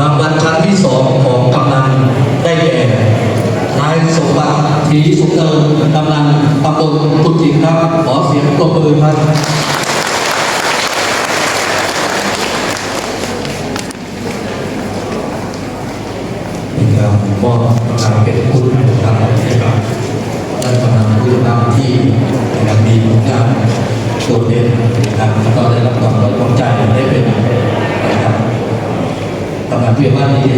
รางวัลชั้นที่สองของกำนันได้แก่นายสมบัติศรีสุเนินกำนันตำบลกุจิกครับ ขอเสียงปรบมือครับมอบการเป็นคุณนะครับให้กับท่านกำนันผู้นำที่นะมีผลงานโดดเด่นนะครับแล้วก็ได้รับความไว้วางใจได้เป็น กำนันผู้ใหญ่บ้านนี้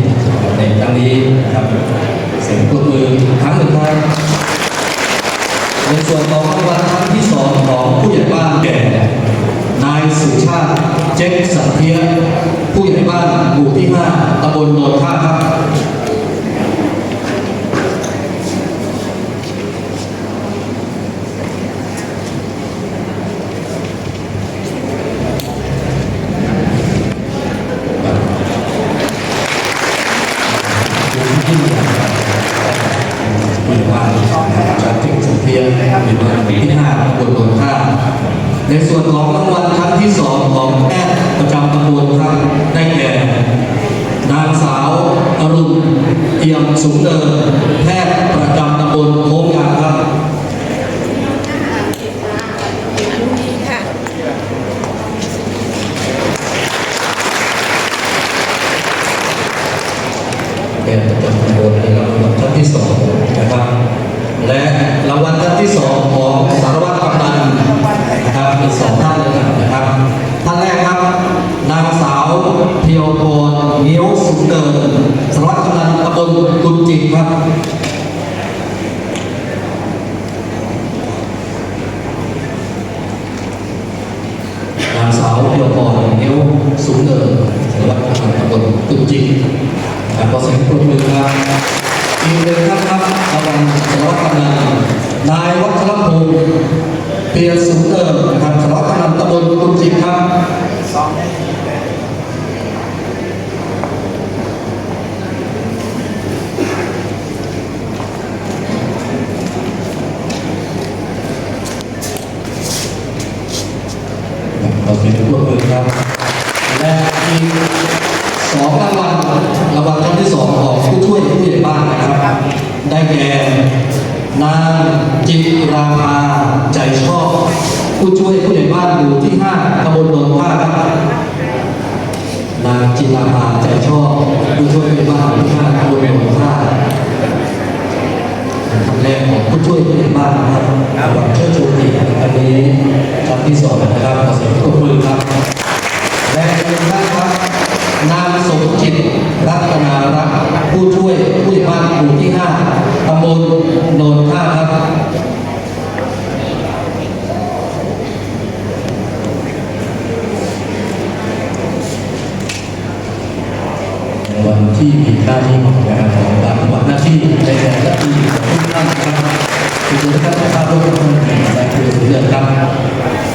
ในครั้งนี้นะครับเสียงปรบมือครั้งหนึ่งครับในส่วนของรางวัลครั้งที่สองของผู้ใหญ่บ้านแก่นายสุชาติเจ๊กสันเทียผู้ใหญ่บ้านหมู่ที่ 5ตำบลโนนท่าครับ มีว่าจะถึ งสุเพียงมีว่าปีที่ห้าตำบลโนนท่าในส่วนของรางวัลชั้นที่สองของแพทย์ประจำตำบลครับได้แก่นางสาวอรุณเอี่ยมสูงเนินแพทย์ประจำตำบลโค้งยางครับค่ะเป็นประจำตำบลในรางวัลชั้นที่สองนะครับ และรางวัลท่านที่สองของสารวัตรกำนันนะครับมีสองท่านเลยนะครับ ท่านแรกครับ นางสาวเพียวโทนเงี้ยวสุนเดินสารวัตรกำนันตำบลกุนจิกครับ นางสาวเพียวพรเงี้ยวสูงเนินสารวัตรกำนันตำบลกุนจิกนะครับขอเสียงปรบมือครับอีกหนึ่งท่านครับรางวัลสารวัตรกำนันนายวัชรพงศ์ เปียรสูงเนินนะครับสารวัตรกำนันตำบลกุนจิกครับเราเป็นผู้ร่วมมือครับและอีสองรางวัลรางวัลท่านที่สองของผู้ช่วยผู้ใหญ่บ้านนะครับ ได้แก่ นางจิราภาใจชอบ ผู้ช่วยผู้ใหญ่บ้านหมู่ที่ห้าตำบลโนนท่าครับนางจิราภาใจชอบ ผู้ช่วยผู้ใหญ่บ้านหมู่ที่ห้าตำบลโนนท่าท่านแรกของผู้ช่วยผู้ใหญ่บ้านนะครับหวังเชิดชูกิจอันนี้ชั้นที่สองนะครับขอเสียงปรบมือครับ และอีกหนึ่งท่านครับนางสมจิตรัตนารักษ์ผู้ช่วยผู้ใหญ่บ้านหมู่ที่ห้าตำบลโนนท่าครับ ใน วันที่มีหน้าที่ของการของการปฏิบัติหน้าที่ในแต่ละปีของทุกท่านนะครับคือทุกท่านจะทราบว่าทุกท่านในคือเดือนครับ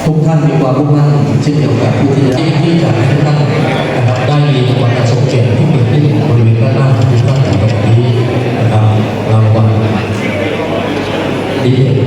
ทุกท่านมีความมุ่งมั่นเช่นเดียวกับผู้ที่ที่ที่จะให้ทุกท่านนะครับได้มีรางวัลส่งเกียรติที่เกิดขึ้นบริเวณด้านหน้างทุกท่านในวันนี้นะครับรางวัลดีเด่น